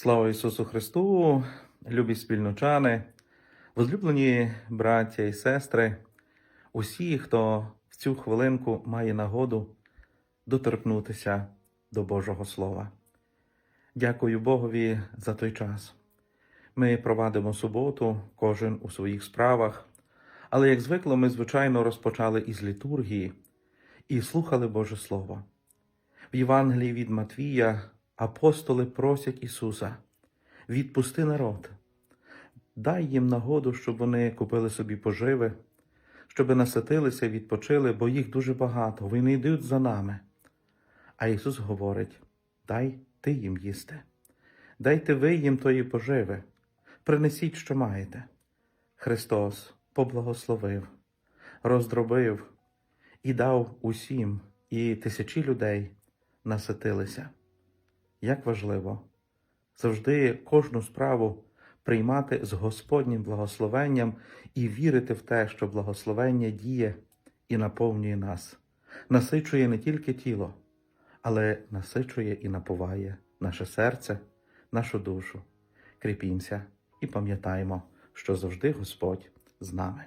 Слава Ісусу Христу, любі спільночани, возлюблені браття і сестри, усі, хто в цю хвилинку має нагоду доторкнутися до Божого Слова. Дякую Богові за той час. Ми провадимо суботу, кожен у своїх справах, але, як звикло, ми, звичайно, розпочали із літургії і слухали Боже Слово. В Євангелії від Матвія апостоли просять Ісуса, відпусти народ, дай їм нагоду, щоб вони купили собі поживи, щоб наситилися, відпочили, бо їх дуже багато, вони йдуть за нами. А Ісус говорить: дай ти їм їсти, дайте ви їм тої поживи, принесіть, що маєте. Христос поблагословив, роздробив і дав усім, і тисячі людей наситилися. Як важливо завжди кожну справу приймати з Господнім благословенням і вірити в те, що благословення діє і наповнює нас, насичує не тільки тіло, але насичує і наповає наше серце, нашу душу. Кріпімося і пам'ятаємо, що завжди Господь з нами.